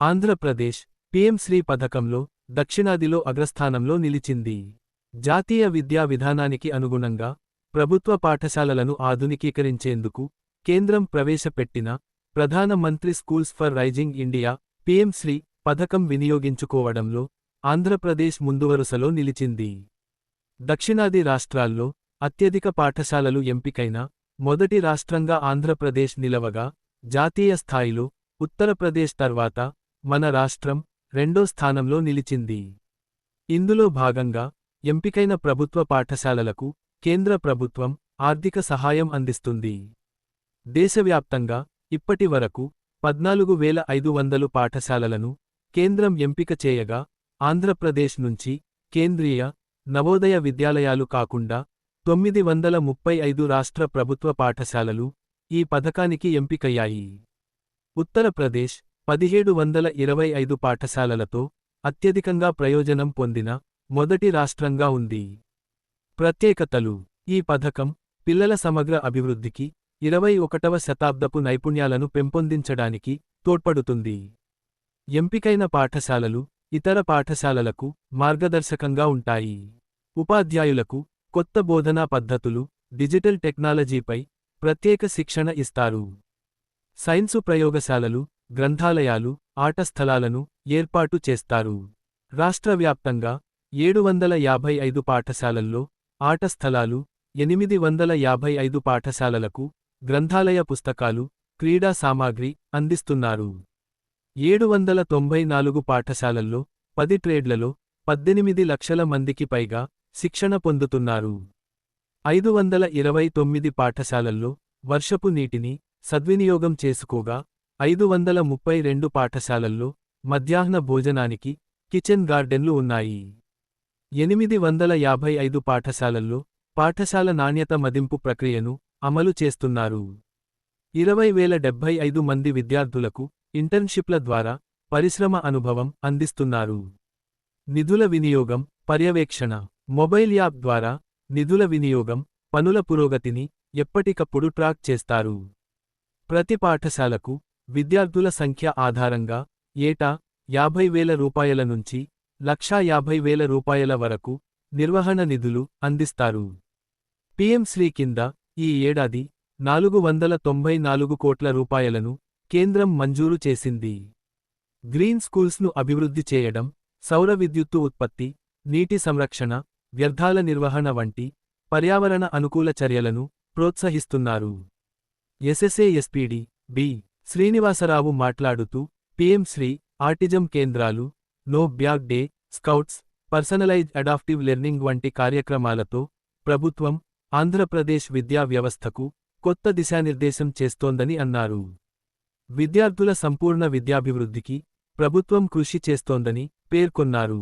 ఆంధ్రప్రదేశ్ పీఎంశ్రీ పథకంలో దక్షిణాదిలో అగ్రస్థానంలో నిలిచింది. జాతీయ విద్యా విధానానికి అనుగుణంగా ప్రభుత్వ పాఠశాలలను ఆధునికీకరించేందుకు కేంద్రం ప్రవేశపెట్టిన ప్రధాన మంత్రి schools for rising India PM SHRI పథకం వినియోగించుకోవడంలో ఆంధ్రప్రదేశ్ ముందువరుసలో నిలిచింది. దక్షిణాది రాష్ట్రాల్లో అత్యధిక పాఠశాలలు ఎంపికైన మొదటి రాష్ట్రంగా ఆంధ్రప్రదేశ్ నిలవగా జాతీయ స్థాయిలో ఉత్తరప్రదేశ్ తర్వాత మన రాష్ట్రం రెండో స్థానంలో నిలిచింది. ఇందులో భాగంగా ఎంపికైన ప్రభుత్వ పాఠశాలలకు కేంద్ర ప్రభుత్వం ఆర్థిక సహాయం అందిస్తుంది. దేశవ్యాప్తంగా ఇప్పటి వరకు పద్నాలుగు వేల ఐదు వందలు పాఠశాలలను కేంద్రం ఎంపిక చేయగా ఆంధ్రప్రదేశ్ నుంచి కేంద్రీయ నవోదయ విద్యాలయాలు కాకుండా తొమ్మిది వందల ముప్పై ఐదు రాష్ట్ర ప్రభుత్వ పాఠశాలలు ఈ పథకానికి ఎంపికయ్యాయి. ఉత్తరప్రదేశ్ పదిహేడు వందల ఇరవై ఐదు పాఠశాలలతో అత్యధికంగా ప్రయోజనం పొందిన మొదటి రాష్ట్రంగా ఉంది. ప్రత్యేకతలు. ఈ పథకం పిల్లల సమగ్ర అభివృద్ధికి ఇరవై ఒకటవ శతాబ్దపు నైపుణ్యాలను పెంపొందించడానికి తోడ్పడుతుంది. ఎంపికైన పాఠశాలలు ఇతర పాఠశాలలకు మార్గదర్శకంగా ఉంటాయి. ఉపాధ్యాయులకు కొత్త బోధనా పద్ధతులు డిజిటల్ టెక్నాలజీపై ప్రత్యేక శిక్షణ ఇస్తారు. సైన్సు ప్రయోగశాలలు గ్రంథాలయాలు ఆట స్థలాలను ఏర్పాటు చేస్తారు. రాష్ట్రవ్యాప్తంగా ఏడు వందల యాభై ఐదు పాఠశాలల్లో ఆట స్థలాలు ఎనిమిది వందల యాభై ఐదు పాఠశాలలకు గ్రంథాలయ పుస్తకాలు క్రీడా సామాగ్రి అందిస్తున్నారు. ఏడు వందల తొంభై నాలుగు పాఠశాలల్లో పది ట్రేడ్లలో పద్దెనిమిది లక్షల మందికి పైగా శిక్షణ పొందుతున్నారు. ఐదు వందల ఇరవై తొమ్మిది పాఠశాలల్లో వర్షపు నీటిని సద్వినియోగం చేసుకోగా ఐదు వందల ముప్పై రెండు పాఠశాలల్లో మధ్యాహ్న భోజనానికి కిచెన్ గార్డెన్లు ఉన్నాయి. ఎనిమిది వందల యాభై ఐదు పాఠశాలల్లో పాఠశాల నాణ్యత మదింపు ప్రక్రియను అమలు చేస్తున్నారు. ఇరవై వేల డెబ్బై ఐదు మంది విద్యార్థులకు ఇంటర్న్షిప్ల ద్వారా పరిశ్రమ అనుభవం అందిస్తున్నారు. నిధుల వినియోగం పర్యవేక్షణ మొబైల్ యాప్ ద్వారా నిధుల వినియోగం పనుల పురోగతిని ఎప్పటికప్పుడు ట్రాక్ చేస్తారు. ప్రతి పాఠశాలకు విద్యార్థుల సంఖ్య ఆధారంగా ఏటా యాభై వేల రూపాయల నుంచి లక్షా యాభై వేల రూపాయల వరకు నిర్వహణ నిధులు అందిస్తారు. పీఎం శ్రీ కింద ఈ ఏడాది నాలుగు వందల తొంభై నాలుగు కోట్ల రూపాయలను కేంద్రం మంజూరు చేసింది. గ్రీన్ స్కూల్స్ను అభివృద్ధి చేయడం సౌర విద్యుత్తు ఉత్పత్తి నీటి సంరక్షణ వ్యర్థాల నిర్వహణ వంటి పర్యావరణ అనుకూల చర్యలను ప్రోత్సహిస్తున్నారు. ఎస్ఎస్ఏఎస్పీడి బి. శ్రీనివాసరావు మాట్లాడుతూ పీఎం శ్రీ ఆటిజం కేంద్రాలు no bag day scouts personalize adaptive learning వంటి కార్యక్రమాలతో ప్రభుత్వం ఆంధ్రప్రదేశ్ విద్యా వ్యవస్థకు కొత్త దిశానిర్దేశం చేస్తోందని అన్నారు. విద్యార్థుల సంపూర్ణ విద్యాభివృద్ధికి ప్రభుత్వం కృషి చేస్తోందని పేర్కొన్నారు.